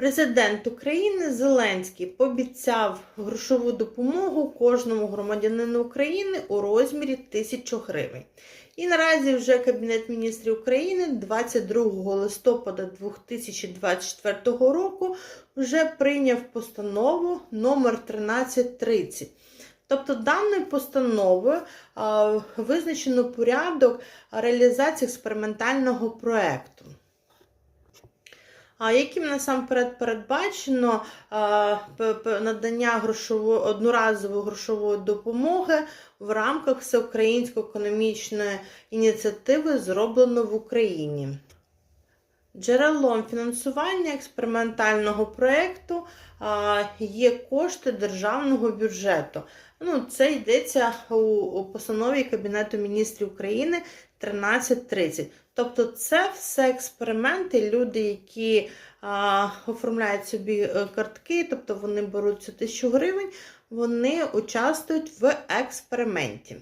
Президент України Зеленський пообіцяв грошову допомогу кожному громадянину України у розмірі 1000 гривень. І наразі вже Кабінет міністрів України 22 листопада 2024 року вже прийняв постанову номер 1330. Тобто даною постановою визначено порядок реалізації експериментального проекту. А яким насамперед передбачено надання грошової одноразової грошової допомоги в рамках всеукраїнської економічної ініціативи зроблено в Україні. Джерелом фінансування експериментального проєкту є кошти державного бюджету. Ну, це йдеться у, постанові Кабінету міністрів України 1330. Тобто, це все експерименти, люди, які а, оформляють собі е, картки, тобто вони беруть цю тисячу гривень, вони участвують в експерименті.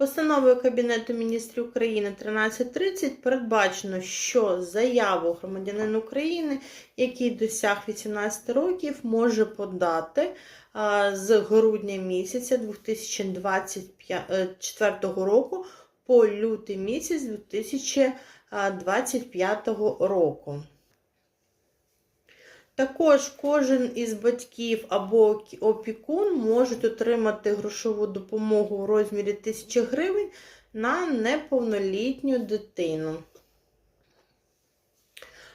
Постановою Кабінету міністрів України 1330 передбачено, що заяву громадянин України, який досяг 18 років, може подати з грудня місяця 2024 року по лютий місяць 2025 року. Також кожен із батьків або опікун можуть отримати грошову допомогу у розмірі 1000 гривень на неповнолітню дитину.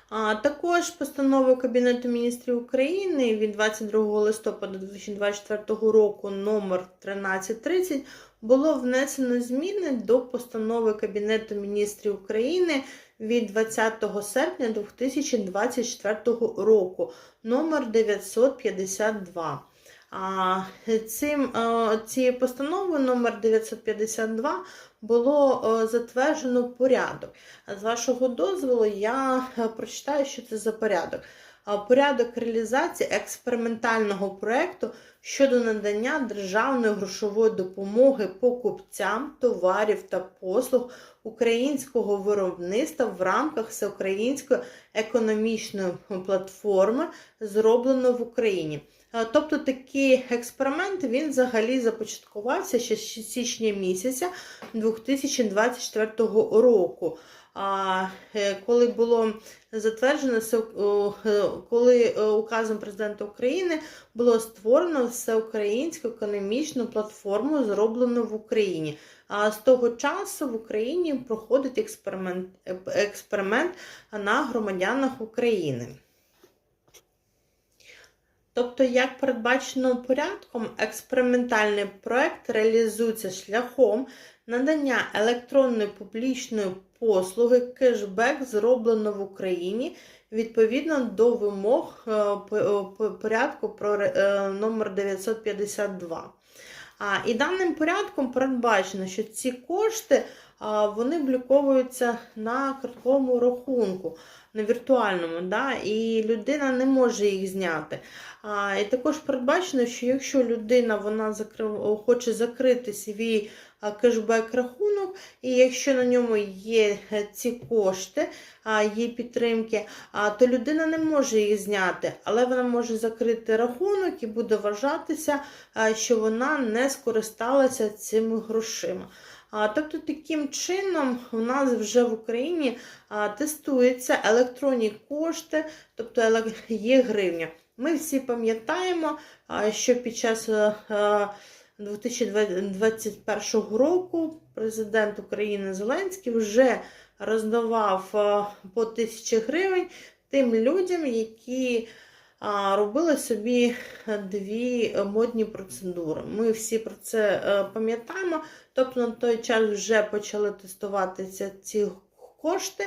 А також постановою Кабінету міністрів України від 22 листопада 2024 року номер 1330 було внесено зміни до постанови Кабінету міністрів України від 20 серпня 2024 року номер 952. А цим, цією постановою номер 952 було затверджено порядок. З вашого дозволу я е, прочитаю, що це за порядок. Порядок реалізації експериментального проєкту щодо надання державної грошової допомоги покупцям товарів та послуг українського виробництва в рамках всеукраїнської економічної платформи зроблено в Україні. Е, Тобто такий експеримент він взагалі започаткувався ще з січня місяця 2024 року. А е, коли було затверджено е, коли указом президента України було створено всеукраїнську економічну платформу, зроблено в Україні. А з того часу в Україні проходить експеримент, експеримент на громадянах України. Тобто, як передбачено порядком, експериментальний проект реалізується шляхом надання електронної публічної послуги кешбек зроблено в Україні відповідно до вимог е, е, порядку про е, номер 952. А, і даним порядком передбачено, що ці кошти вони блоковуються на картковому рахунку, на віртуальному, да, і людина не може їх зняти. А, і також передбачено, що якщо людина вона закрив, хоче закрити свій кешбек-рахунок, і якщо на ньому є е, ці кошти, є підтримки, то людина не може їх зняти, але вона може закрити рахунок і буде вважатися, що вона не скористалася цими грошима. Тобто таким чином у нас вже в Україні тестуються електронні кошти, тобто є гривня. Ми всі пам'ятаємо, що під час е, е, 2021 року президент України Зеленський вже роздавав е, по тисячі гривень тим людям, які а, робили собі дві модні процедури. Ми всі про це е, пам'ятаємо. Тобто на той час вже почали тестуватися ці кошти,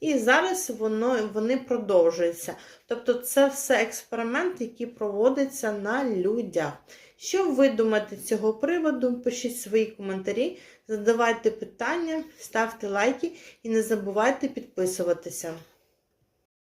і зараз воно, вони продовжуються. Тобто, це все експеримент, який проводиться на людях. Що ви думаєте цього приводу? Пишіть свої коментарі, задавайте питання, ставте лайки і не забувайте підписуватися.